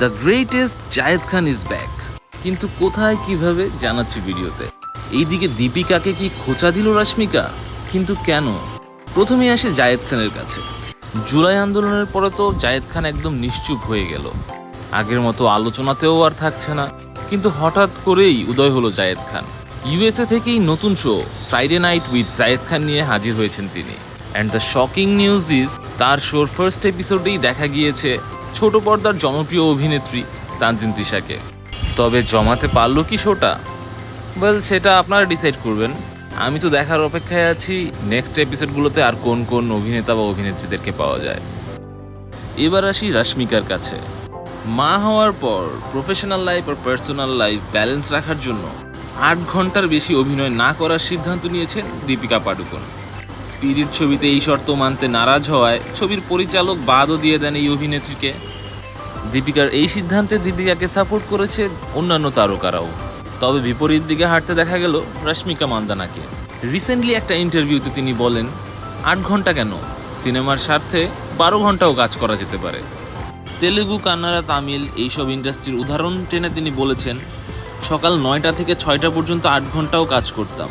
The greatest Zayed Khan is back. কিন্তু কোথায়, কীভাবে, জানাচ্ছি ভিডিওতে। এইদিকে দীপিকাকে কি খোঁচা দিল রাশ্মিকা? কিন্তু কেন? প্রথমে আসে জায়েদ খানের কাছে। জুলাই আন্দোলনের পরে তো জায়েদ খান একদম নিশ্চুপ হয়ে গেল। আগের মতো আলোচনাতেও আর থাকছে না। কিন্তু হঠাৎ করেই উদয় হলো জায়েদ খান। ইউএসএ থেকেই নতুন show Friday night with Zayed Khan নিয়ে হাজির হয়েছেন তিনি। And the shocking news is তার শোর ফার্স্ট এপিসোডেই দেখা গিয়েছে ছোট পর্দার জনপ্রিয় অভিনেত্রী তানজিন তিশাকে। তবে জমাতে পারল কি শোটা ওয়েল সেটা আপনারা ডিসাইড করবেন। আমি তো দেখার অপেক্ষায় আছি নেক্সট এপিসোডগুলোতে আর কোন কোন অভিনেতা বা অভিনেত্রীদেরকে পাওয়া যায়। এবার আসি রাশ্মিকার কাছে। মা হওয়ার পর প্রফেশনাল লাইফ আর পার্সোনাল লাইফ ব্যালেন্স রাখার জন্য আট ঘণ্টার বেশি অভিনয় না করার সিদ্ধান্ত নিয়েছেন দীপিকা পাডুকোন। স্পিরিট ছবিতে এই শর্ত মানতে নারাজ হওয়ায় ছবির পরিচালক বাদও দিয়ে দেন এই অভিনেত্রীকে। দীপিকার এই সিদ্ধান্তে দীপিকাকে সাপোর্ট করেছে অন্যান্য তারকারাও। তবে বিপরীত দিকে হাঁটতে দেখা গেল রশ্মিকা মান্দানাকে। রিসেন্টলি একটা ইন্টারভিউতে তিনি বলেন, আট ঘণ্টা কেন? সিনেমার স্বার্থে বারো ঘন্টাও কাজ করা যেতে পারে। তেলেগু, কান্নাড়া, তামিল এইসব ইন্ডাস্ট্রির উদাহরণ টেনে তিনি বলেছেন, সকাল নয়টা থেকে ছয়টা পর্যন্ত আট ঘন্টাও কাজ করতাম।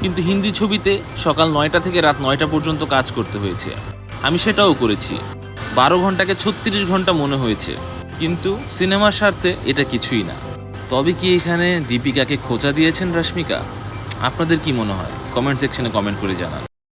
কিন্তু হিন্দি ছবিতে সকাল নয়টা থেকে রাত নয়টা পর্যন্ত কাজ করতে হয়েছে। আমি সেটাও করেছি। বারো ঘন্টাকে ছত্রিশ ঘণ্টা মনে হয়েছে। কিন্তু সিনেমার স্বার্থে এটা কিছুই না। তবে কি এখানে দীপিকাকে খোঁচা দিয়েছেন রশ্মিকা? আপনাদের কি মনে হয়? কমেন্ট সেকশনে কমেন্ট করে জানান।